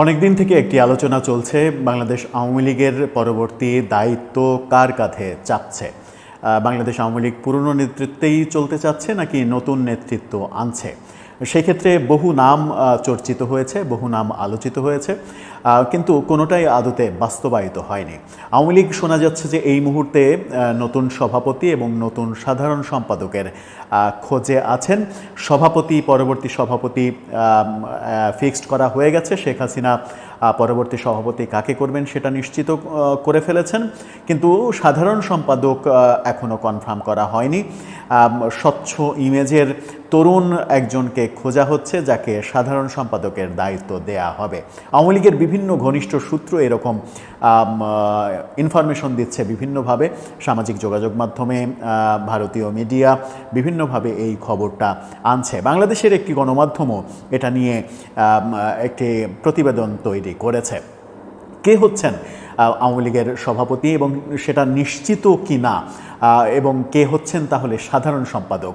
অনেকদিন থেকে একটি আলোচনা চলছে, বাংলাদেশ আওয়ামী লীগের পরবর্তী দায়িত্ব কার কাঁধে চাপছে? বাংলাদেশ আওয়ামী লীগ পুরনো নেতৃত্বেই চলতে চাচ্ছে নাকি নতুন নেতৃত্ব আনছে? সেই ক্ষেত্রে বহু নাম চর্চিত হয়েছে, বহু নাম আলোচিত হয়েছে কিন্তু কোনোটাই আদতে বাস্তবায়িত হয়নি। আওয়ামী লীগ শোনা যাচ্ছে যে এই মুহূর্তে নতুন সভাপতি এবং নতুন সাধারণ সম্পাদকের খোঁজে আছেন। সভাপতি, পরবর্তী সভাপতি ফিক্সড করা হয়ে গেছে। শেখ হাসিনা পরবর্তী সভাপতি কাকে করবেন সেটা নিশ্চিত করে ফেলেছেন। কিন্তু সাধারণ সম্পাদক এখনও কনফার্ম করা হয়নি। স্বচ্ছ ইমেজের তরুণ একজনকে খোঁজা হচ্ছে, যাকে সাধারণ সম্পাদকের দায়িত্ব দেয়া হবে। আওয়ামী লীগের বিভিন্ন ঘনিষ্ঠ সূত্র এরকম ইনফরমেশন দিচ্ছে বিভিন্নভাবে। সামাজিক যোগাযোগ মাধ্যমে ভারতীয় মিডিয়া বিভিন্নভাবে এই খবরটা আনছে। বাংলাদেশের একটি গণমাধ্যমও এটা নিয়ে একটি প্রতিবেদন তৈরি করেছে। কে হচ্ছেন আওয়ামী লীগের সভাপতি এবং সেটা নিশ্চিত কি না এবং কে হচ্ছেন তাহলে সাধারণ সম্পাদক।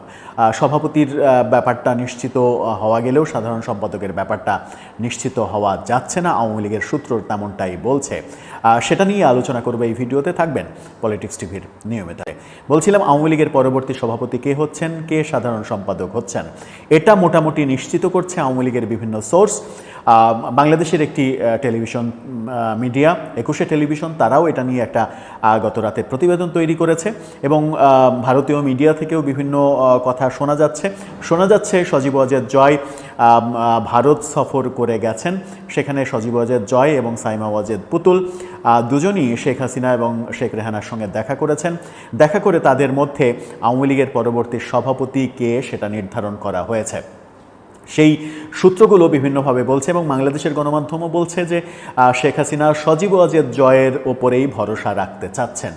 সভাপতির ব্যাপারটা নিশ্চিত হওয়া গেলেও সাধারণ সম্পাদকের ব্যাপারটা নিশ্চিত হওয়া যাচ্ছে না। আওয়ামী লীগের সূত্র তেমনটাই বলছে। সেটা নিয়ে আলোচনা করবে এই ভিডিওতে থাকবেন পলিটিক্স টিভির নিয়মিত বলছিলাম আওয়ামী লীগের পরবর্তী সভাপতি কে হচ্ছেন, কে সাধারণ সম্পাদক হচ্ছেন? এটা মোটামুটি নিশ্চিত করছে আওয়ামী লীগের বিভিন্ন সোর্স বাংলাদেশের একটি টেলিভিশন মিডিয়া, একুশে টেলিভিশন, তারাও এটা নিয়ে একটা গত রাতে প্রতিবেদন তৈরি করেছে। এবং ভারতীয় মিডিয়া থেকেও বিভিন্ন কথা শোনা যাচ্ছে। শোনা যাচ্ছে সজীব অজের জয় ভারত সফর করে গেছেন। সেখানে সজীব অজের জয় এবং সাইমা ওয়াজেদ পুতুল দুজনই শেখ হাসিনা এবং শেখ রেহানার সঙ্গে দেখা করেছেন। দেখা করে তাদের মধ্যে আওয়ামী লীগের পরবর্তী সভাপতি কে সেটা নির্ধারণ করা হয়েছে। সেই সূত্রগুলো বিভিন্নভাবে বলছে এবং বাংলাদেশের গণমাধ্যমও বলছে যে শেখ হাসিনা সজীব অজেদ জয়ের ওপরেই ভরসা রাখতে চাচ্ছেন।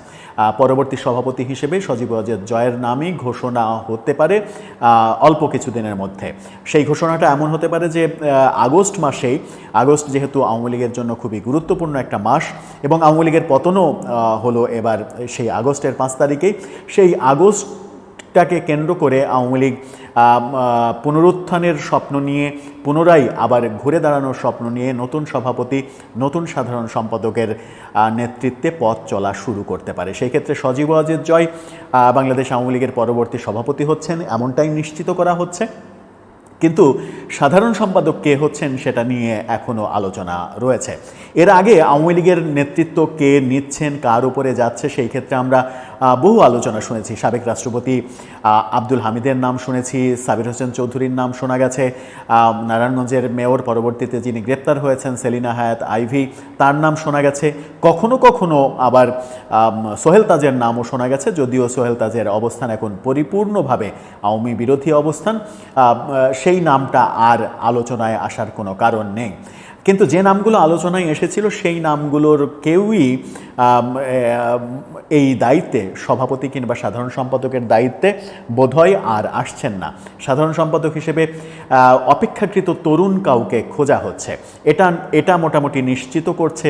পরবর্তী সভাপতি হিসেবে সজীব জয়ের নামই ঘোষণা হতে পারে অল্প কিছুদিনের মধ্যে। সেই ঘোষণাটা এমন হতে পারে যে আগস্ট মাসেই, আগস্ট যেহেতু আওয়ামী লীগের জন্য খুবই গুরুত্বপূর্ণ একটা মাস এবং আওয়ামী লীগের পতনও হলো এবার সেই আগস্টের পাঁচ তারিখেই, সেই আগস্টটাকে কেন্দ্র করে আওয়ামী লীগ পুনরুত্থানের স্বপ্ন নিয়ে, পুনরায় আবার ঘুরে দাঁড়ানোর স্বপ্ন নিয়ে নতুন সভাপতি, নতুন সাধারণ সম্পাদকের নেতৃত্বে পথ চলা শুরু করতে পারে। সেই ক্ষেত্রে সজীব ওয়াজেদ জয় বাংলাদেশ আওয়ামী লীগের পরবর্তী সভাপতি হচ্ছেন, এমনটাই নিশ্চিত করা হচ্ছে। কিন্তু সাধারণ সম্পাদক কে হচ্ছেন সেটা নিয়ে এখনও আলোচনা রয়েছে। এর আগে আওয়ামী লীগের নেতৃত্ব কে নিচ্ছেন, কার উপরে যাচ্ছে, সেই ক্ষেত্রে আমরা বহু আলোচনা শুনেছি। সাবেক রাষ্ট্রপতি আব্দুল হামিদের নাম শুনেছি, সাবির হোসেন চৌধুরীর নাম শোনা গেছে নারায়ণগঞ্জের মেয়র পরবর্তীতে যিনি গ্রেপ্তার হয়েছেন, সেলিনা হায়াত আইভি, তার নাম শোনা গেছে। কখনো কখনো আবার সোহেল তাজের নামও শোনা গেছে, যদিও সোহেল তাজের অবস্থান এখন পরিপূর্ণভাবে আওয়ামী বিরোধী অবস্থান। সেই নামটা আর আলোচনায় আসার কোনো কারণ নেই। কিন্তু যে নামগুলো আলোচনায় এসেছিল, সেই নামগুলোর কেউই এই দায়িত্বে, সভাপতি কিংবা সাধারণ সম্পাদকের দায়িত্বে বোধহয় আর আসছেন না। সাধারণ সম্পাদক হিসেবে অপেক্ষাকৃত তরুণ কাউকে খোঁজা হচ্ছে। এটা এটা মোটামুটি নিশ্চিত করছে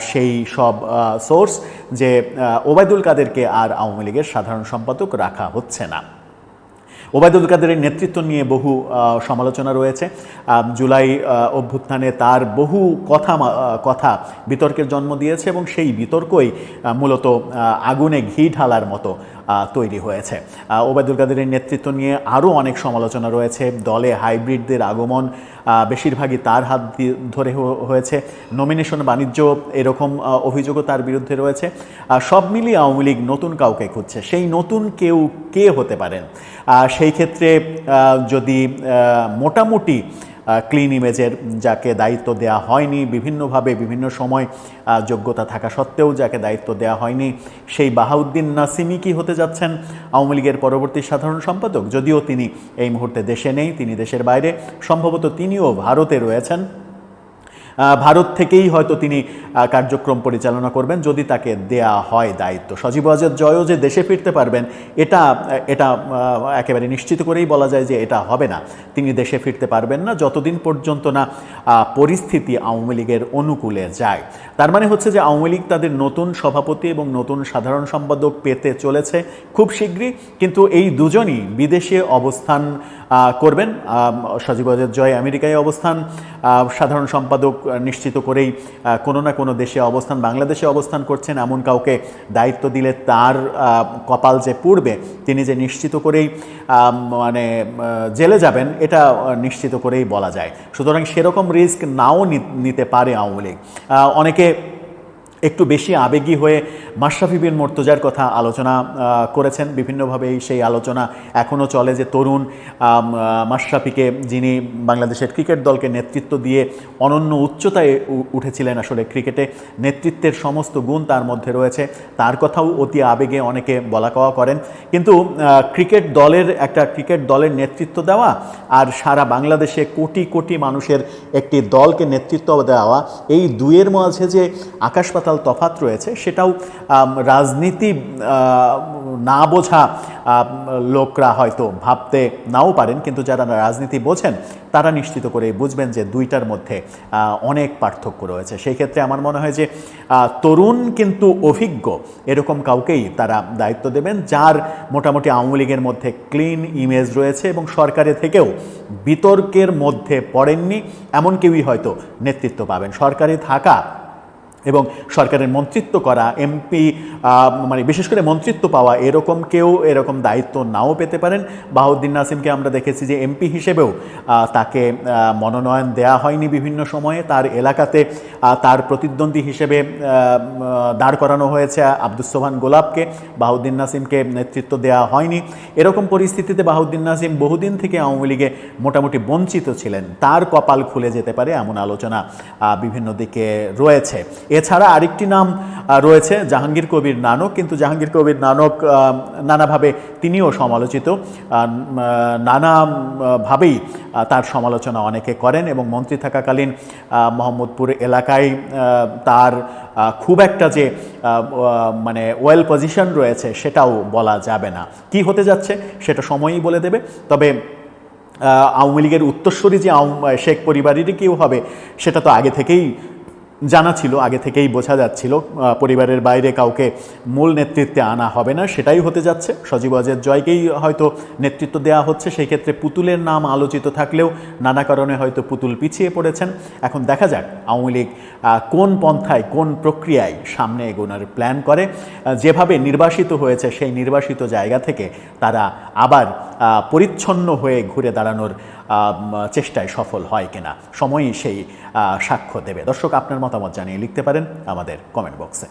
সেই সব সোর্স যে ওবায়দুল কাদেরকে আর আওয়ামী লীগের সাধারণ সম্পাদক রাখা হচ্ছে না। ওবায়দুল কাদেরের নেতৃত্ব নিয়ে বহু সমালোচনা রয়েছে। জুলাই অভ্যুত্থানে তার বহু কথা কথা বিতর্কের জন্ম দিয়েছে এবং সেই বিতর্কই মূলত আগুনে ঘি ঢালার মতো তৈরি হয়েছে। ওবায়দুল কাদেরের নেতৃত্ব নিয়ে আরও অনেক সমালোচনা রয়েছে। দলে হাইব্রিডদের আগমন বেশিরভাগই তার হাত ধরে হয়েছে। নমিনেশন বাণিজ্য এরকম অভিযোগও তার বিরুদ্ধে রয়েছে। সব মিলিয়ে আওয়ামী লীগ নতুন কাউকে খুঁজছে। সেই নতুন কেউ কে হতে পারেন? সেই ক্ষেত্রে যদি মোটামুটি ক্লিন ইমেজের যাকে দায়িত্ব দেয়া হয়নি, বিভিন্নভাবে বিভিন্ন সময় যোগ্যতা থাকা সত্ত্বেও যাকে দায়িত্ব দেয়া হয়নি, সেই বাহাউদ্দিন নাসিমি কি হতে যাচ্ছেন? আওয়ামী লীগের পরবর্তী সাধারণ সম্পাদক, যদিও তিনি এই মুহূর্তে দেশে নেই, তিনি দেশের বাইরে, সম্ভবত তিনিও ভারতে রয়েছেন। ভারত থেকেই হয়তো তিনি কার্যক্রম পরিচালনা করবেন যদি তাকে দেয়া হয় দায়িত্ব। সজীব আজাদ জয়ও যে দেশে ফিরতে পারবেন, এটা এটা একেবারে নিশ্চিত করেই বলা যায় যে এটা হবে না। তিনি দেশে ফিরতে পারবেন না যতদিন পর্যন্ত না পরিস্থিতি আওয়ামী লীগের অনুকূলে যায়। তার মানে হচ্ছে যে আওয়ামী লীগ তাদের নতুন সভাপতি এবং নতুন সাধারণ সম্পাদক পেতে চলেছে খুব শীঘ্রই, কিন্তু এই দুজনই বিদেশে অবস্থান করবেন। সজীব জয় আমেরিকায় অবস্থান। সাধারণ সম্পাদক নিশ্চিত করেই কোনো না কোনো দেশে অবস্থান, বাংলাদেশে অবস্থান করছেন। এমন কাউকে দায়িত্ব দিলে তার কপাল যে পুড়বে, তিনি যে নিশ্চিত করেই মানে জেলে যাবেন, এটা নিশ্চিত করেই বলা যায়। সুতরাং সেরকম রিস্ক নাও নিতে পারে আওয়ামী লীগ। অনেকে একটু বেশি আবেগী হয়ে মাশরাফি বিন মর্তজার কথা আলোচনা করেছেন। বিভিন্নভাবে সেই আলোচনা এখনও চলে যে তরুণ মাশরাফিকে যিনি বাংলাদেশের ক্রিকেট দলকে নেতৃত্ব দিয়ে অনন্য উচ্চতায় উঠেছিলেন আসলে ক্রিকেটে, নেতৃত্বের সমস্ত গুণ তার মধ্যে রয়েছে। তার কথাও অতি আবেগে অনেকে বলা কওয়া করেন। কিন্তু ক্রিকেট দলের, একটা ক্রিকেট দলের নেতৃত্ব দেওয়া আর সারা বাংলাদেশে কোটি কোটি মানুষের একটি দলকে নেতৃত্ব দেওয়া, এই দুয়ের মাঝে যে আকাশ পাতাল তফাত রয়েছে, সেটাও রাজনীতি না বোঝা লোকরা হয়তো ভাবতে নাও পারেন, কিন্তু যারা রাজনীতি বোঝেন, তারা নিশ্চিত করে বুঝবেন যে দুইটার মধ্যে অনেক পার্থক্য রয়েছে। সেই ক্ষেত্রে আমার মনে হয় যে তরুণ কিন্তু অভিজ্ঞ, এরকম কাউকেই তারা দায়িত্ব দেবেন, যার মোটামুটি আওয়ামী লীগের মধ্যে ক্লিন ইমেজ রয়েছে এবং সরকারে থেকেও বিতর্কের মধ্যে পড়েননি, এমন কেউই হয়তো নেতৃত্ব পাবেন। সরকারে থাকা এবং সরকারের মন্ত্রিত্ব করা, এমপি মানে বিশেষ করে মন্ত্রিত্ব পাওয়া, এরকম কেউ এরকম দায়িত্ব নাও পেতে পারেন। বাহাউদ্দিন নাসিমকে আমরা দেখেছি যে এমপি হিসেবেও তাকে মনোনয়ন দেয়া হয়নি বিভিন্ন সময়ে। তার এলাকাতে তার প্রতিদ্বন্দ্বী হিসেবে দাঁড় করানো হয়েছে আব্দুস সোহান গোলাপকে। বাহাউদ্দিন নাসিমকে নেতৃত্ব দেওয়া হয়নি। এরকম পরিস্থিতিতে বাহাউদ্দিন নাসিম বহুদিন থেকে আওয়ামী লীগে মোটামুটি বঞ্চিত ছিলেন। তার কপাল খুলে যেতে পারে এমন আলোচনা বিভিন্ন দিকে রয়েছে। এছাড়া আরেকটি নাম রয়েছে জাহাঙ্গীর কবির নানক, কিন্তু জাহাঙ্গীর কবির নানক নানাভাবে তিনিও সমালোচিত। নানাভাবেই তার সমালোচনা অনেকে করেন এবং মন্ত্রী থাকাকালীন মোহাম্মদপুর এলাকায় তার খুব একটা যে মানে ওয়েল পজিশন রয়েছে সেটাও বলা যাবে না। কি হতে যাচ্ছে সেটা সময়ই বলে দেবে। তবে আওয়ামী লীগের উত্তরস্বরী যে শেখ পরিবারেরই কেউ হবে, সেটা তো আগে থেকেই জানা ছিল, আগে থেকেই বোঝা যাচ্ছিল পরিবারের বাইরে কাউকে মূল নেতৃত্বে আনা হবে না, সেটাই হতে যাচ্ছে। সজীব অজের জয়কেই হয়তো নেতৃত্ব দেওয়া হচ্ছে সেই ক্ষেত্রে পুতুলের নাম আলোচিত থাকলেও নানা কারণে হয়তো পুতুল পিছিয়ে পড়েছেন। এখন দেখা যাক, আওয়ামী লীগ কোন পন্থায়, কোন প্রক্রিয়ায় সামনে এগোনোর প্ল্যান করে। যেভাবে নির্বাসিত হয়েছে, সেই নির্বাসিত জায়গা থেকে তারা আবার পরিচ্ছন্ন হয়ে ঘুরে দাঁড়ানোর চেষ্টায় সফল হয় কিনা, সময়ই সেই সাক্ষ্য দেবে। দর্শক, আপনার মতামত জানিয়ে লিখতে পারেন আমাদের কমেন্ট বক্সে